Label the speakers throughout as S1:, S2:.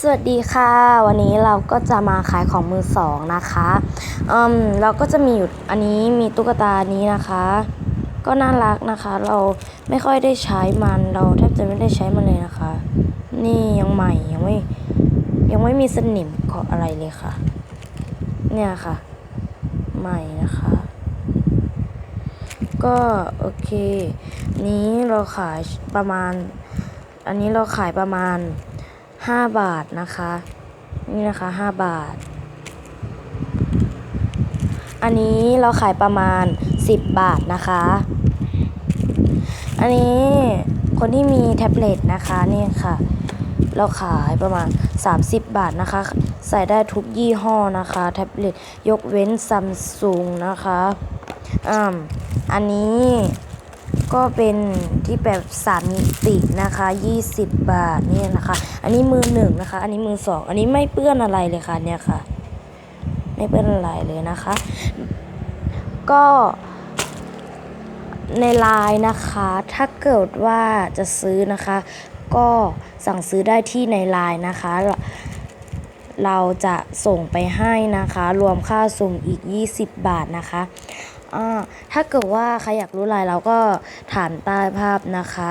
S1: สวัสดีค่ะ วันนี้เราก็จะมาขายของมือสองนะคะอืมเราก็จะมีอยู่อันนี้มีตุ๊กตานี้นะคะ ก็น่ารักนะคะ เราไม่ค่อยได้ใช้มันเราแทบจะไม่ได้ใช้มันเลยนะคะ นี่ยังใหม่ยังไม่ยังไม่มีสนิมเกาะอะไรเลยค่ะ เนี่ยค่ะ ใหม่นะคะ ก็โอเค นี้เราขายประมาณ อันนี้เราขายประมาณ 5 บาทนะคะ นี่นะคะ 5 บาท อันนี้เราขายประมาณ 10 บาทนะคะ อันนี้คนที่มีแท็บเล็ตนะคะนี่ค่ะ เราขายประมาณ 30 บาทนะคะ ใส่ได้ทุกยี่ห้อนะคะ แท็บเล็ตยกเว้นซัมซุงนะคะอ่าอันนี้ ก็เป็นที่แบบสามมิตินะคะ 20 บาทเนี่ยนะคะ อันนี้มือหนึ่งนะคะ อันนี้มือสอง อันนี้ไม่เปื้อนอะไรเลยค่ะเนี่ยค่ะ ไม่เปื้อนอะไรเลยนะคะ ก็ในไลน์นะคะ ถ้าเกิดว่าจะซื้อนะคะ ก็สั่งซื้อได้ที่ในไลน์นะคะ เราจะส่งไปให้นะคะ รวมค่าส่งอีก 20 บาทนะคะ อ่าถ้าเกิดว่าใครอยากรู้รายเราก็ถามใต้ภาพนะคะ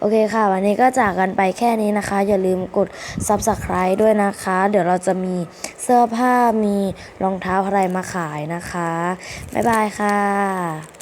S1: โอเคค่ะ วันนี้ก็จากกันไปแค่นี้นะคะ อย่าลืมกด subscribe ด้วยนะคะ เดี๋ยวเราจะมีเสื้อผ้ามีรองเท้าอะไรมาขายนะคะ บ๊ายบายค่ะ